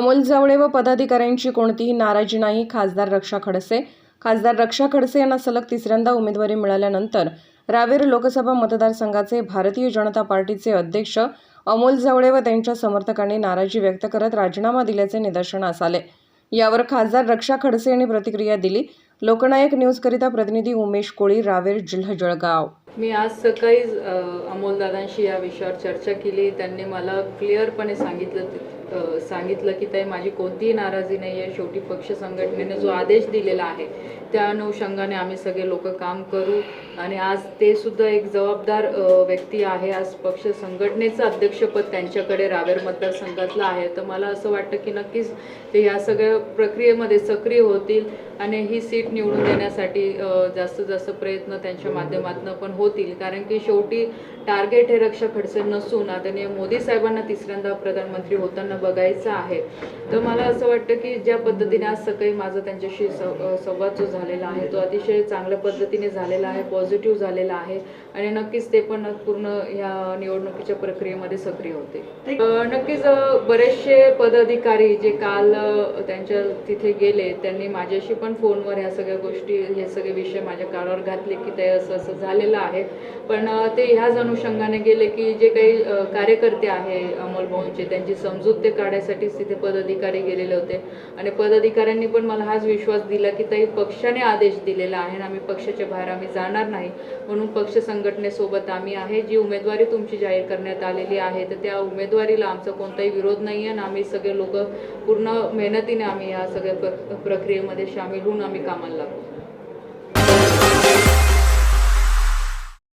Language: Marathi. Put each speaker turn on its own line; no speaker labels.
अमोल जावळे व पदाधिकाऱ्यांची कोणतीही नाराजी नाही खासदार रक्षा खडसे. खासदार रक्षा खडसे यांना सलग तिसऱ्यांदा उमेदवारी मिळाल्यानंतर रावेर लोकसभा मतदारसंघाचे भारतीय जनता पार्टीचे अध्यक्ष अमोल जावळे व त्यांच्या समर्थकांनी नाराजी व्यक्त करत राजीनामा दिल्याचे निदर्शनास आले. यावर खासदार रक्षा खडसे यांनी प्रतिक्रिया दिली. लोकनायक न्यूजकरिता प्रतिनिधी उमेश कोळी रावेर जिल्हा जळगाव.
मी आज सकाळी अमोलदादांशी या विषयावर चर्चा केली. त्यांनी मला क्लिअरपणे सांगितलं. सांगितलं की ताई माझी कोणतीही नाराजी नाही आहे. शेवटी पक्ष संघटनेने जो आदेश दिलेला आहे त्या अनुषंगाने आम्ही सगळे लोक काम करू. आणि आज ते सुद्धा एक जबाबदार व्यक्ती आहे. आज पक्ष संघटनेचं अध्यक्षपद त्यांच्याकडे रावेर मतदारसंघातलं आहे. तर मला असं वाटतं की नक्कीच ते ह्या सगळ्या प्रक्रियेमध्ये सक्रिय होतील आणि ही सीट निवडून देण्यासाठी जास्तीत जास्त प्रयत्न त्यांच्या माध्यमातून पण होतील. कारण की शेवटी टार्गेट हे रक्षा खडसे नसून आदरणीय मोदी साहेबांना तिसऱ्यांदा प्रधानमंत्री होताना बघायचं आहे. तर मला असं वाटतं की ज्या पद्धतीने आज सकाळी माझा त्यांच्याशी संवाद जो झालेला आहे तो अतिशय चांगल्या पद्धतीने झालेला आहे पॉझिटिव्ह झालेला आहे आणि नक्कीच ते पण पूर्ण या निवडणुकीच्या प्रक्रियेमध्ये सक्रिय होते. नक्कीच बरेचसे पदाधिकारी जे काल त्यांच्या तिथे गेले त्यांनी माझ्याशी पण फोनवर ह्या सगळ्या गोष्टी हे सगळे विषय माझ्या कानावर घातले की ते असं असं झालेलं आहे. पण ते ह्याच अनुषंगाने गेले की जे काही कार्यकर्ते आहे अमोल भाऊंचे त्यांची समजूत ते काढायसाठीच तिथे पदाधिकारी गेलेले होते. आणि पदाधिकाऱ्यांनी पण मला हाच विश्वास दिला की ताई पक्षाने आदेश दिलेला आहे आणि आम्ही पक्षाच्या बाहेर आम्ही जाणार नाही. म्हणून पक्ष संघटनेसोबत आम्ही आहे. जी उमेदवारी तुमची जाहीर करण्यात आलेली आहे तर त्या उमेदवारीला आमचा कोणताही विरोध नाही आहे आणि आम्ही सगळे लोक पूर्ण मेहनतीने आम्ही या सगळ्या प्र- प्रक्रियेमध्ये सामील होऊन आम्ही कामाला लागू